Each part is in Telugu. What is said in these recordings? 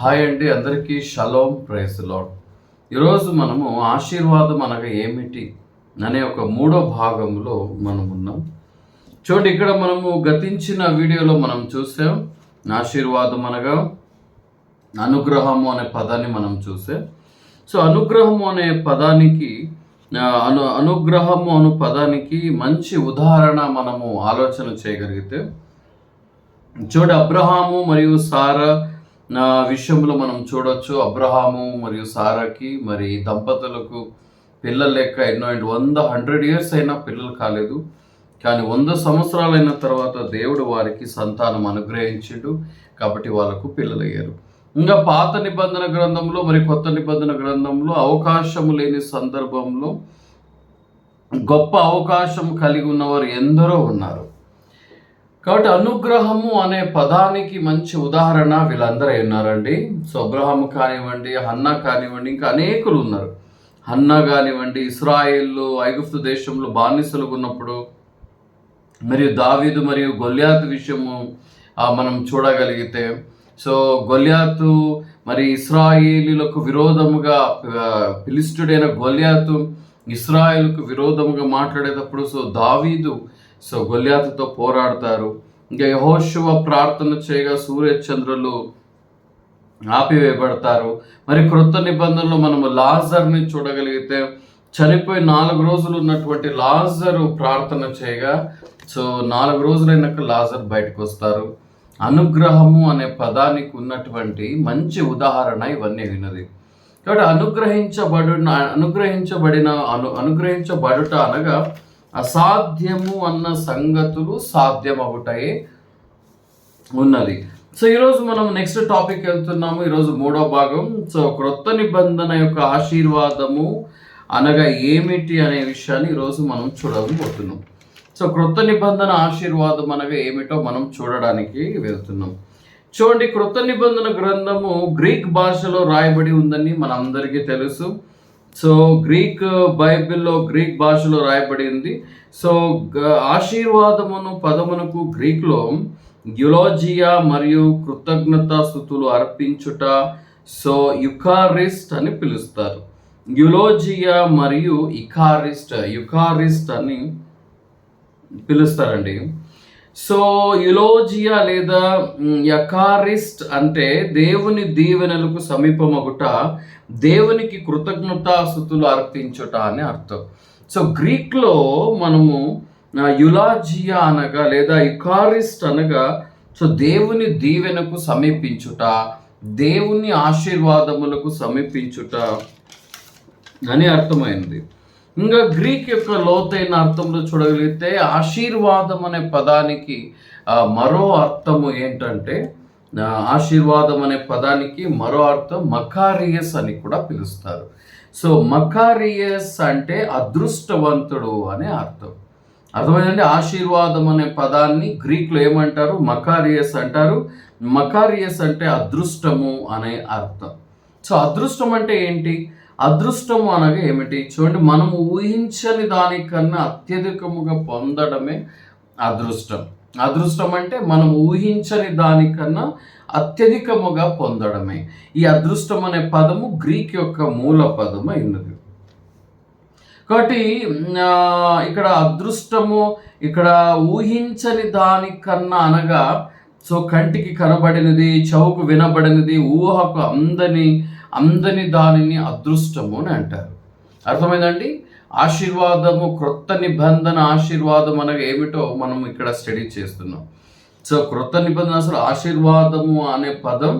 హాయ్ అండి అందరికీ షలోమ్ ప్రైజ్ లాడ్ ఈరోజు మనము ఆశీర్వాదం అనగా ఏమిటి అనే ఒక మూడో భాగంలో మనం ఉన్నాం. చూడండి ఇక్కడ మనము గతించిన వీడియోలో మనం చూసాం ఆశీర్వాదం అనగా అనుగ్రహము అనే పదాన్ని మనం చూసాం. సో అనుగ్రహము అనే పదానికి అను అనుగ్రహము అను పదానికి మంచి ఉదాహరణ మనము ఆలోచన చేయగలిగితే చూడ అబ్రహాము మరియు సారా నా విషయంలో మనం చూడొచ్చు. అబ్రహాము మరియు సారాకి మరి దంపతులకు పిల్లలు లెక్క ఎన్నో అండ్ వంద హండ్రెడ్ ఇయర్స్ అయినా పిల్లలు కాలేదు. కానీ వంద సంవత్సరాలైన తర్వాత దేవుడు వారికి సంతానం అనుగ్రహించిండు. కాబట్టి వాళ్ళకు పిల్లలయ్యారు. ఇంకా పాత నిబంధన గ్రంథంలో మరి కొత్త నిబంధన గ్రంథంలో అవకాశము లేని సందర్భంలో గొప్ప అవకాశం కలిగి ఉన్నవారు ఎందరో ఉన్నారు. కాబట్టి అనుగ్రహము అనే పదానికి మంచి ఉదాహరణ వీళ్ళందరూ ఉన్నారండి? సో అబ్రహం కానివ్వండి హన్నా కానివ్వండి ఇంకా అనేకులు ఉన్నారు. హన్నా కానివ్వండి ఇస్రాయేళ్ళు ఐగుప్తు దేశంలో బానిసలుగా ఉన్నప్పుడు మరియు దావీదు మరియు గొల్యాత్ విషయము మనం చూడగలిగితే సో గొల్యాతు మరి ఇస్రాయేలీలకు విరోధముగా పిలిస్టుడైన గొల్యాతు ఇస్రాయేల్కు విరోధముగా మాట్లాడేటప్పుడు సో దావీదు సో గొల్యాతతో పోరాడతారు. ఇంకా యహోశువ ప్రార్థన చేయగా సూర్య చంద్రులు ఆపివేయబడతారు. మరి క్రొత్త నిబంధనలో మనము లాజర్ని చూడగలిగితే చనిపోయి నాలుగు రోజులు ఉన్నటువంటి లాజరు ప్రార్థన చేయగా సో నాలుగు రోజులైనాక లాజర్ బయటకు వస్తారు. అనుగ్రహము అనే పదానికి ఉన్నటువంటి మంచి ఉదాహరణ ఇవన్నీ విన్నది. కాబట్టి అనుగ్రహించబడిన అనుగ్రహించబడిన అను అనుగ్రహించబడుట అనగా అసాధ్యము అన్న సంగతులు సాధ్యమవుతాయి ఉన్నది. సో ఈరోజు మనం నెక్స్ట్ టాపిక్ వెళ్తున్నాము. ఈరోజు మూడో భాగం. సో క్రొత్త నిబంధన యొక్క ఆశీర్వాదము అనగా ఏమిటి అనే విషయాన్ని ఈరోజు మనం చూడబోతున్నాం సో క్రొత్త నిబంధన ఆశీర్వాదం అనగా ఏమిటో మనం చూడడానికి వెళ్తున్నాం. చూడండి క్రొత్త నిబంధన గ్రంథము గ్రీక్ భాషలో రాయబడి ఉందని మనందరికీ తెలుసు. సో గ్రీక్ బైబిల్లో గ్రీక్ భాషలో రాయబడింది. సో ఆశీర్వాదమును పదమునకు గ్రీక్లో యులోజియా మరియు కృతజ్ఞత స్థుతులు అర్పించుట సో యుకారిస్ట్ అని పిలుస్తారు. యులోజియా మరియు ఇకారిస్ట్ యుకారిస్ట్ అని పిలుస్తారండి. సో యులోజియా లేదా యకారిస్ట్ అంటే దేవుని దీవెనలకు సమీపమగుట దేవునికి కృతజ్ఞతాస్థుతులు అర్పించుట అని అర్థం. సో గ్రీక్లో మనము యులాజియా అనగా లేదా ఇకారిస్ట్ అనగా సో దేవుని దీవెనకు సమీపించుట దేవుని ఆశీర్వాదములకు సమీపించుట అని అర్థమైంది. ఇంకా గ్రీక్ యొక్క లోతైన అర్థంలో చూడగలిగితే ఆశీర్వాదం అనే పదానికి మరో అర్థము ఏంటంటే ఆశీర్వాదం అనే పదానికి మరో అర్థం మకారియస్ అని కూడా పిలుస్తారు. సో మకారియస్ అంటే అదృష్టవంతుడు అనే అర్థం. అర్థమైందండి? ఆశీర్వాదం అనే పదాన్ని గ్రీక్లో ఏమంటారు? మకారియస్ అంటారు. మకారియస్ అంటే అదృష్టము అనే అర్థం. సో అదృష్టం అంటే ఏంటి? అదృష్టం అనగా ఏమిటి? చూడండి మనం ఊహించని దానికన్నా అత్యధికముగా పొందడమే అదృష్టం. అదృష్టం అంటే మనం ఊహించని దానికన్నా అత్యధికముగా పొందడమే. ఈ అదృష్టం అనే పదము గ్రీక్ యొక్క మూల పదము అయినది. కాబట్టి ఇక్కడ అదృష్టము ఇక్కడ ఊహించని దానికన్నా అనగా సో కంటికి కనబడినది చౌకు వినబడినది ఊహకు అందని అందని దానిని అదృష్టము అని అంటారు. అర్థమైందండి ఆశీర్వాదము క్రొత్త నిబంధన ఆశీర్వాదం అనగా ఏమిటో మనం ఇక్కడ స్టడీ చేస్తున్నాం. సో క్రొత్త నిబంధన అసలు ఆశీర్వాదము అనే పదం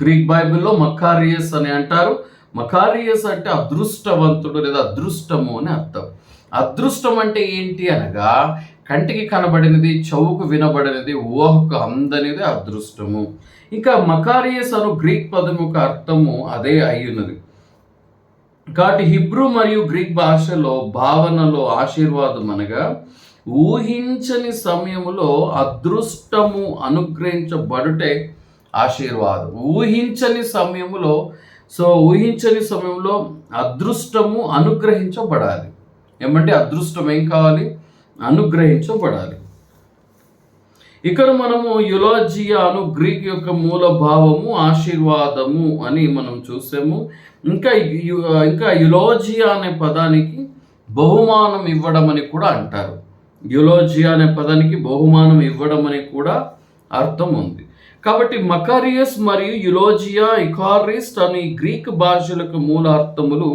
గ్రీక్ బైబిల్లో మకారియస్ అని అంటారు. మకారియస్ అంటే అదృష్టవంతుడు లేదా అదృష్టము అని అర్థం. అదృష్టం అంటే ఏంటి అనగా కంటికి కనబడినది చెవుకు వినబడినది ఊహకు అందనిది అదృష్టము. ఇంకా మకారియస్ అను గ్రీక్ పదం యొక్క అర్థము అదే అయ్యున్నది కాబట్టి హిబ్రూ మరియు గ్రీక్ భాషలో భావనలో ఆశీర్వాదం అనగా ఊహించని సమయంలో అదృష్టము అనుగ్రహించబడుటే ఆశీర్వాదం. ఊహించని సమయములో సో ఊహించని సమయంలో అదృష్టము అనుగ్రహించబడాలి. ఏమంటే అదృష్టం ఏం కావాలి? అనుగ్రహించబడాలి. ఇక్కడ మనము యులాజియాను గ్రీక్ యొక్క మూల భావము ఆశీర్వాదము అని మనం చూసాము. ఇంకా ఇంకా యులోజియా అనే పదానికి బహుమానం ఇవ్వడం అని కూడా అంటారు. యులోజియా అనే పదానికి బహుమానం ఇవ్వడం అని కూడా అర్థం ఉంది. కాబట్టి మకారియస్ మరియు యులోజియా ఇకారిస్ట్ అని గ్రీక్ భాషలకు మూల అర్థములు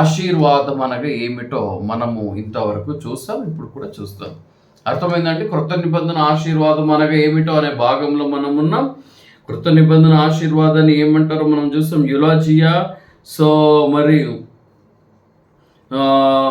ఆశీర్వాదం అనగా ఏమిటో మనము ఇంతవరకు చూస్తాం ఇప్పుడు కూడా చూస్తాం. అర్థమైందంటే కృత నిబంధన ఆశీర్వాదం అనగా ఏమిటో అనే భాగంలో మనం ఉన్నాం. కృత నిబంధన ఆశీర్వాదాన్ని ఏమంటారో మనం చూస్తాం. యులాజియా సో మరియు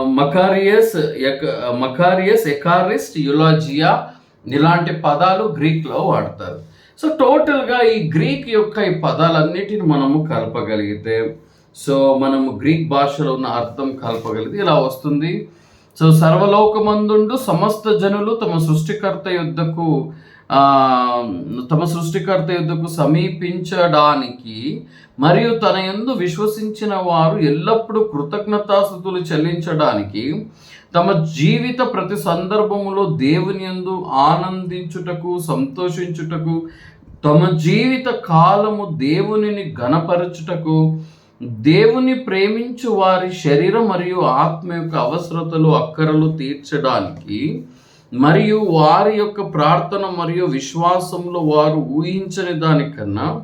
మకారియస్ ఎక- మకారియస్ ఎకారిస్ట్ యులాజియా ఇలాంటి పదాలు గ్రీక్లో వాడతారు. సో టోటల్గా ఈ గ్రీక్ యొక్క ఈ పదాలన్నిటిని మనము కలపగలిగితే సో మనము గ్రీక్ భాషలో ఉన్న అర్థం కలపగలిగితే ఇలా వస్తుంది? సో సర్వలోకమందుండు సమస్త జనులు తమ సృష్టికర్త యుద్ధకు తమ సృష్టికర్త యుద్ధకు సమీపించడానికి మరియు తన యందు విశ్వసించిన వారు ఎల్లప్పుడూ కృతజ్ఞతాస్థుతులు చెల్లించడానికి తమ జీవిత ప్రతి సందర్భములో దేవుని యందు ఆనందించుటకు సంతోషించుటకు తమ జీవిత కాలము దేవునిని గణపరచుటకు దేవుని ప్రేమించు వారి శరీరం మరియు ఆత్మ యొక్క అవసరతలు అక్కరలు తీర్చడానికి మరియు వారి యొక్క ప్రార్థన మరియు విశ్వాసంలో వారు ఊహించని దానికన్నా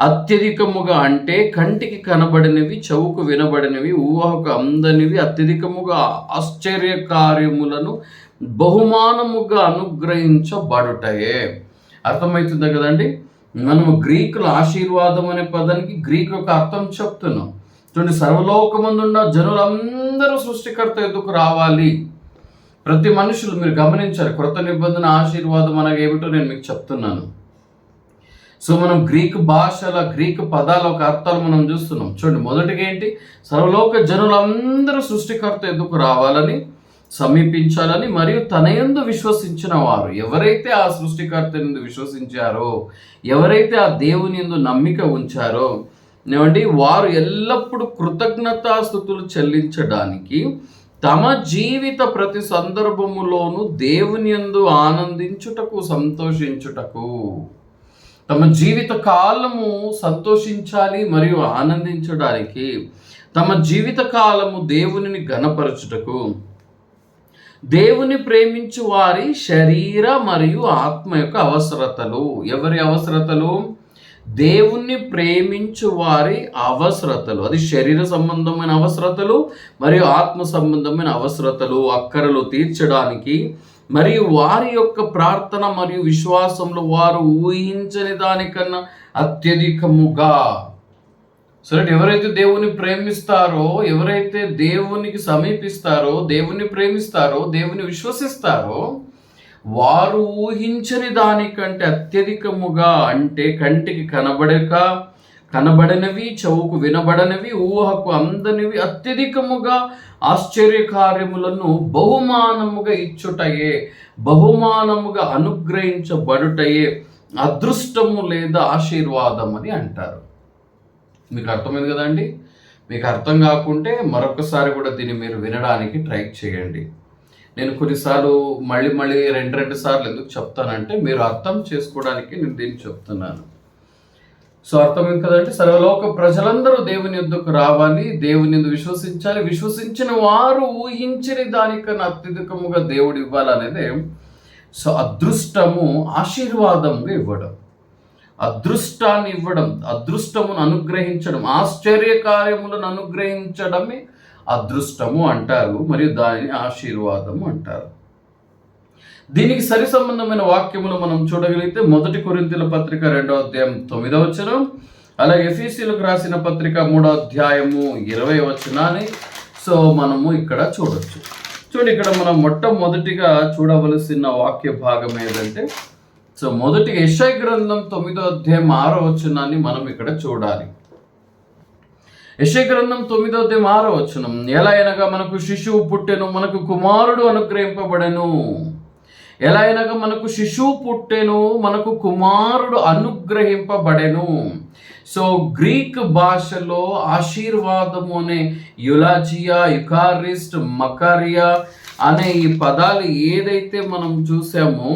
అత్యధికముగా అంటే కంటికి కనబడినవి చెవుకు వినబడినవి ఊహకు అందనివి అత్యధికముగా ఆశ్చర్య కార్యములను బహుమానముగా అనుగ్రహించబడుటయే. అర్థమవుతుంది కదండి? మనము గ్రీకుల ఆశీర్వాదం అనే పదానికి గ్రీక్ యొక్క అర్థం చెప్తున్నాం. చూడండి సర్వలోకమందున్న జనులందరూ సృష్టికర్త ఎందుకు రావాలి. ప్రతి మనుషులు మీరు గమనించారు కృత నిబంధన ఆశీర్వాదం అనగా ఏమిటో నేను మీకు చెప్తున్నాను. సో మనం గ్రీక్ భాషల గ్రీక్ పదాల ఒక అర్థాలు మనం చూస్తున్నాం. చూడండి మొదటిగా ఏంటి? సర్వలోక జనులందరూ సృష్టికర్త ఎందుకు రావాలని సమీపించాలని మరియు తన యందు విశ్వసించిన వారు. ఎవరైతే ఆ సృష్టికర్త ఎందు విశ్వసించారో ఎవరైతే ఆ దేవుని ఎందు నమ్మిక ఉంచారో ఏమండి వారు ఎల్లప్పుడూ కృతజ్ఞతాస్థుతులు చెల్లించడానికి తమ జీవిత ప్రతి సందర్భములోనూ దేవుని యందు ఆనందించుటకు సంతోషించుటకు తమ జీవిత కాలము సంతోషించాలి మరియు ఆనందించడానికి తమ జీవిత కాలము దేవునిని గణపరచుటకు దేవుని ప్రేమించు వారి శరీర మరియు ఆత్మ యొక్క అవసరతలు. ఎవరి అవసరతలు? దేవుణ్ణి ప్రేమించు వారి అవసరతలు. అది శరీర సంబంధమైన అవసరతలు మరియు ఆత్మ సంబంధమైన అవసరతలు అక్కరలు తీర్చడానికి. మరియు వారి యొక్క ప్రార్థన మరియు విశ్వాసంలో వారు ఊహించని దానికన్నా అత్యధికముగా సరే ఎవరైతే దేవుని ప్రేమిస్తారో ఎవరైతే దేవునికి సమీపిస్తారో దేవుని ప్రేమిస్తారో దేవుని విశ్వసిస్తారో వారు ఊహించని దానికంటే అత్యధికముగా అంటే కంటికి కనబడక కనబడనివి చెవుకు వినబడనివి ఊహకు అందనివి అత్యధికముగా ఆశ్చర్యకార్యములను బహుమానముగా ఇచ్చుటయే బహుమానముగా అనుగ్రహించబడుటయే అదృష్టము లేదా ఆశీర్వాదం అని అంటారు. మీకు అర్థమైంది కదండి మీకు అర్థం కాకుంటే మరొకసారి కూడా దీన్ని మీరు వినడానికి ట్రై చేయండి. నేను కొన్నిసార్లు మళ్ళీ మళ్ళీ రెండు రెండు సార్లు ఎందుకు చెప్తానంటే మీరు అర్థం చేసుకోవడానికి నేను దీన్ని చెప్తున్నాను. సో అర్థమైంది కదంటే సర్వలోక ప్రజలందరూ దేవుని ఎందుకు రావాలి దేవుని ఎందుకు విశ్వసించాలి. విశ్వసించిన వారు ఊహించని దానికన్నా అత్యధికముగా దేవుడు ఇవ్వాలనేది సో అదృష్టము ఆశీర్వాదంగా ఇవ్వడం. అదృష్టాన్ని ఇవ్వడం అదృష్టమును అనుగ్రహించడం ఆశ్చర్య కార్యములను అనుగ్రహించడమే అదృష్టము అంటారు మరియు దానిని ఆశీర్వాదము అంటారు. దీనికి సరి సంబంధమైన వాక్యములు మనం చూడగలిగితే మొదటి కొరింతల పత్రిక రెండో అధ్యాయం తొమ్మిదో వచనం అలాగే ఎఫీసీలకు రాసిన పత్రిక మూడో అధ్యాయము ఇరవై వచనాన్ని సో మనము ఇక్కడ చూడొచ్చు. చూడండి ఇక్కడ మనం మొట్టమొదటిగా చూడవలసిన వాక్య భాగం ఏదంటే సో మొదటి యశై గ్రంథం తొమ్మిదో అధ్యాయం ఆరో వచనాన్ని మనం ఇక్కడ చూడాలి. యశ గ్రంథం తొమ్మిదో అధ్యాయం ఆరో వచనం ఎలా అయినగా మనకు శిశువు పుట్టెను మనకు కుమారుడు అనుగ్రహింపబడెను. ఎలా అయినగా మనకు శిశువు పుట్టెను మనకు కుమారుడు అనుగ్రహింపబడెను. సో గ్రీక్ భాషలో ఆశీర్వాదము అనే యులాజియా యుకారిస్ట్ మకారియా అనే ఈ పదాలు ఏదైతే మనం చూసామో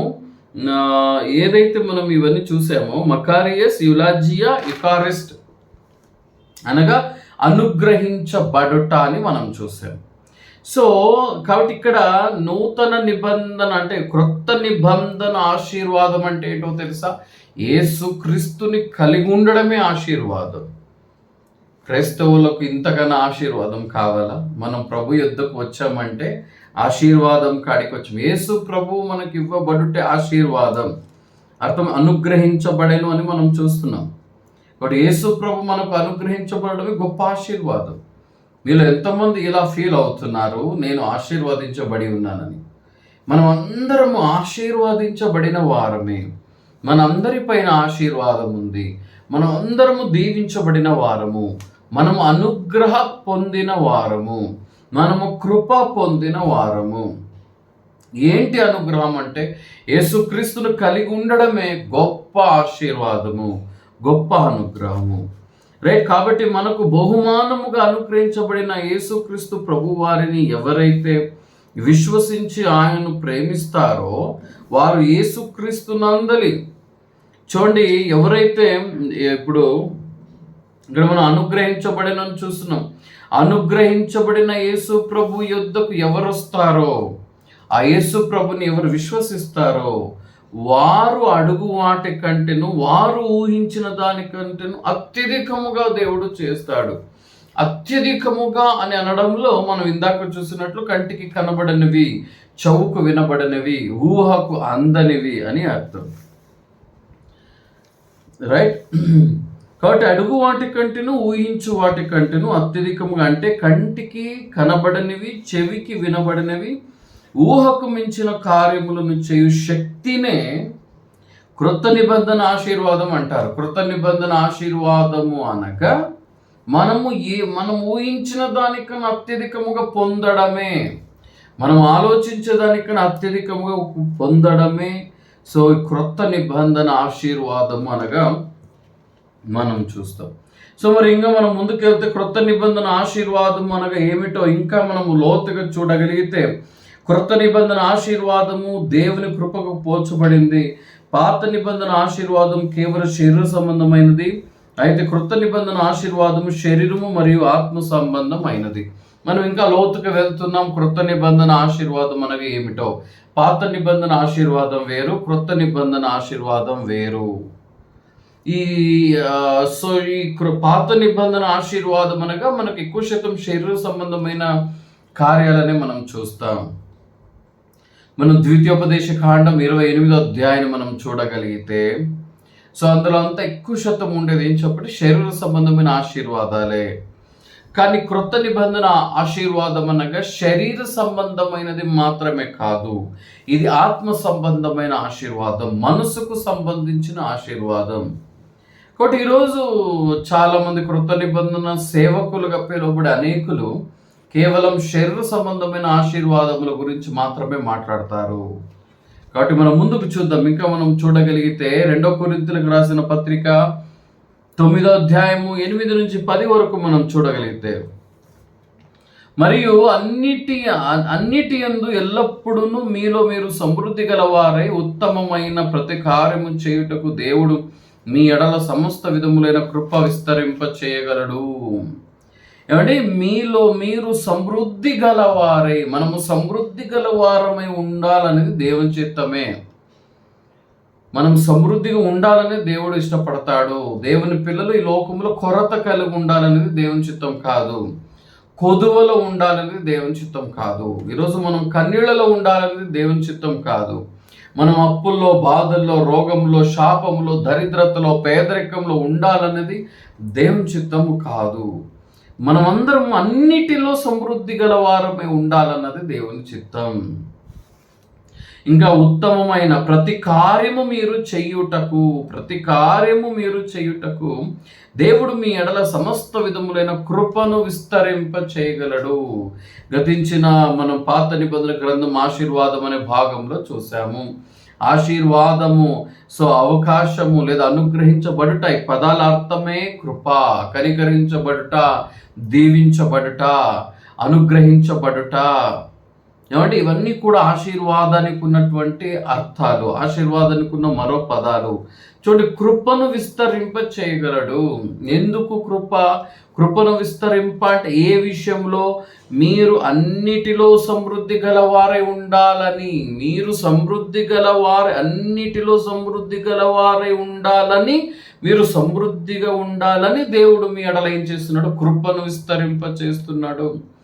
ఏదైతే మనం ఇవన్నీ చూసామో మకారియస్ యులాజియా ఇకారిస్ట్ అనగా అనుగ్రహించబడుట అని మనం చూసాం. సో కాబట్టి ఇక్కడ నూతన నిబంధన అంటే క్రొత్త నిబంధన ఆశీర్వాదం అంటే ఏంటో తెలుసా? ఏసుక్రీస్తుని కలిగి ఉండడమే ఆశీర్వాదం. క్రైస్తవులకు ఇంతకన్నా ఆశీర్వాదం కావాలా? మనం ప్రభు యుద్ధకు వచ్చామంటే ఆశీర్వాదం కాడికి వచ్చాం. యేసు ప్రభు మనకి ఇవ్వబడుటే ఆశీర్వాదం. అర్థం అనుగ్రహించబడేను అని మనం చూస్తున్నాం. కాబట్టి యేసు ప్రభు మనకు అనుగ్రహించబడమే గొప్ప ఆశీర్వాదం. మీలో ఎంతమంది ఇలా ఫీల్ అవుతున్నారు? నేను ఆశీర్వదించబడి ఉన్నానని. మనం అందరము ఆశీర్వదించబడిన వారమే. మనందరిపైన ఆశీర్వాదం ఉంది. మనం అందరము దీవించబడిన వారము. మనము అనుగ్రహ పొందిన వారము. మనము కృప పొందిన వారము. ఏంటి అనుగ్రహం అంటే యేసుక్రీస్తును కలిగి ఉండడమే గొప్ప ఆశీర్వాదము గొప్ప అనుగ్రహము. రైట్ కాబట్టి మనకు బహుమానముగా అనుగ్రహించబడిన యేసుక్రీస్తు ప్రభు వారిని ఎవరైతే విశ్వసించి ఆయనను ప్రేమిస్తారో వారు యేసుక్రీస్తు నందలి చూడండి ఎవరైతే ఇప్పుడు ఇక్కడ మనం అనుగ్రహించబడినని చూస్తున్నాం. అనుగ్రహించబడిన యేసు ప్రభు యుద్ధకు ఎవరు వస్తారో ఆ యేసు ప్రభుని ఎవరు విశ్వసిస్తారో? వారు అడుగు వాటి కంటేను వారు ఊహించిన దానికంటేను అత్యధికముగా దేవుడు చేస్తాడు. అత్యధికముగా అని అనడంలో మనం ఇందాక చూసినట్లు కంటికి కనబడనివి చౌకు వినబడనివి ఊహకు అందనివి అని అర్థం. రైట్? కాబట్టి అడుగు వాటి కంటేను ఊహించు వాటి కంటేను అత్యధికంగా అంటే కంటికి కనబడనివి చెవికి వినబడినవి ఊహకు మించిన కార్యములను చేయు శక్తినే కృత నిబంధన ఆశీర్వాదం అంటారు. కృత నిబంధన ఆశీర్వాదము అనగా మనము ఏ మనం ఊహించిన దానికన్నా అత్యధికముగా పొందడమే మనం ఆలోచించే దానికన్నా అత్యధికముగా పొందడమే. సో ఈ క్రొత్త నిబంధన ఆశీర్వాదము అనగా మనం చూస్తాం. సో మరి ఇంకా మనం ముందుకెళ్తే క్రొత్త నిబంధన ఆశీర్వాదం అనగా ఏమిటో ఇంకా మనము లోతుగా చూడగలిగితే క్రొత్త నిబంధన ఆశీర్వాదము దేవుని కృపకు పోల్చబడింది. పాత నిబంధన ఆశీర్వాదం కేవలం శరీర సంబంధమైనది అయితే క్రొత్త నిబంధన ఆశీర్వాదము శరీరము మరియు ఆత్మ సంబంధమైనది. మనం ఇంకా లోతుగా వెళ్తున్నాం క్రొత్త నిబంధన ఆశీర్వాదం అనగా ఏమిటో. పాత నిబంధన ఆశీర్వాదం వేరు క్రొత్త నిబంధన ఆశీర్వాదం వేరు. ఈ సో ఈ కృ- పాత నిబంధన ఆశీర్వాదం అనగా మనకు ఎక్కువ శాతం శరీర సంబంధమైన కార్యాలనే మనం చూస్తాం. మనం ద్వితీయోపదేశ కాండం ఇరవై ఎనిమిదో అధ్యాయాన్ని మనం చూడగలిగితే సో అందులో అంతా ఎక్కువ శాతం ఉండేది ఏం చెప్పండి? శరీర సంబంధమైన ఆశీర్వాదాలే. కానీ క్రొత్త నిబంధన ఆశీర్వాదం అనగా శరీర సంబంధమైనది మాత్రమే కాదు ఇది ఆత్మ సంబంధమైన ఆశీర్వాదం మనసుకు సంబంధించిన ఆశీర్వాదం. కాబట్టి ఈరోజు చాలామంది కృత నిబంధన సేవకులుగా పిలువబడే అనేకులు కేవలం శరీర సంబంధమైన ఆశీర్వాదముల గురించి మాత్రమే మాట్లాడతారు. కాబట్టి మనం ముందుకు చూద్దాం. ఇంకా మనం చూడగలిగితే రెండో కొరింతలకు రాసిన పత్రిక తొమ్మిదో అధ్యాయము ఎనిమిది నుంచి పది వరకు మనం చూడగలిగితే మరియు అన్నిటి అన్నిటి యందు ఎల్లప్పుడూ మీలో మీరు సమృద్ధి గలవారై ఉత్తమమైన ప్రతి కార్యము చేయుటకు దేవుడు మీ ఎడల సమస్త విధములైన కృప విస్తరింప చేయగలడు. ఏమంటే మీలో మీరు సమృద్ధి గలవారై. మనము సమృద్ధి గలవారమై ఉండాలనేది దేవుని చిత్తమే. మనం సమృద్ధిగా ఉండాలని దేవుడు ఇష్టపడతాడు. దేవుని పిల్లలు ఈ లోకంలో కొరత కలిగి ఉండాలనేది దేవుని చిత్తం కాదు. కొదువలో ఉండాలనేది దేవుని చిత్తం కాదు. ఈరోజు మనం కన్నీళ్ళలో ఉండాలనేది దేవుని చిత్తం కాదు. మనం అప్పుల్లో బాధల్లో రోగంలో శాపంలో దరిద్రతలో పేదరికంలో ఉండాలన్నది దేవుని చిత్తము కాదు. మనమందరం అన్నిటిలో సమృద్ధి గల వారమే ఉండాలన్నది దేవుని చిత్తం. ఇంకా ఉత్తమమైన ప్రతి కార్యము మీరు చెయ్యుటకు ప్రతి కార్యము మీరు చెయ్యుటకు దేవుడు మీ ఎడల సమస్త విధములైన కృపను విస్తరింప చేయగలడు. గతించిన మనం పాత నిబంధన గ్రంథం ఆశీర్వాదం అనే భాగంలో చూసాము ఆశీర్వాదము సో అవకాశము లేదా అనుగ్రహించబడుట ఈ పదాల అర్థమే కృప. కనికరించబడుట దీవించబడుట అనుగ్రహించబడుట. ఏమంటే ఇవన్నీ కూడా ఆశీర్వాదానికి ఉన్నటువంటి అర్థాలు ఆశీర్వాదానికి ఉన్న మరో పదాలు. చూడండి కృపను విస్తరింప చేయగలడు. ఎందుకు కృప? కృపను విస్తరింప అంటే ఏ విషయంలో? మీరు అన్నిటిలో సమృద్ధి గలవారై ఉండాలని మీరు సమృద్ధి గలవారే అన్నిటిలో సమృద్ధి గలవారై ఉండాలని మీరు సమృద్ధిగా ఉండాలని దేవుడు మీ ఎడల ఏం చేస్తున్నాడు? కృపను విస్తరింప చేస్తున్నాడు.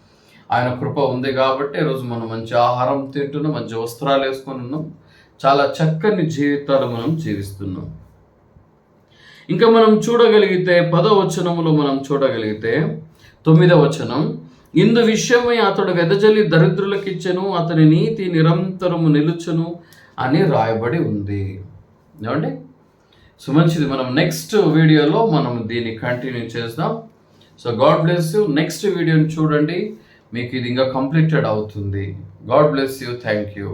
ఆయన కృప ఉంది కాబట్టి ఈరోజు మనం మంచి ఆహారం తింటున్నాం మంచి వస్త్రాలు వేసుకొని ఉన్నాం. చాలా చక్కని జీవితాలు మనం జీవిస్తున్నాం. ఇంకా మనం చూడగలిగితే పదవ వచనములో మనం చూడగలిగితే తొమ్మిదవ వచనం ఇందు విషయమై అతడు వెదజల్లి దరిద్రులకిచ్చెను అతని నీతి నిరంతరము నిలుచును అని రాయబడి ఉంది. ఏమండి? సో మంచిది మనం నెక్స్ట్ వీడియోలో మనం దీన్ని కంటిన్యూ చేద్దాం. So God bless you next వీడియోని చూడండి. మీకు ఇది ఇంకా కంప్లీటెడ్ అవుతుంది. God bless you thank you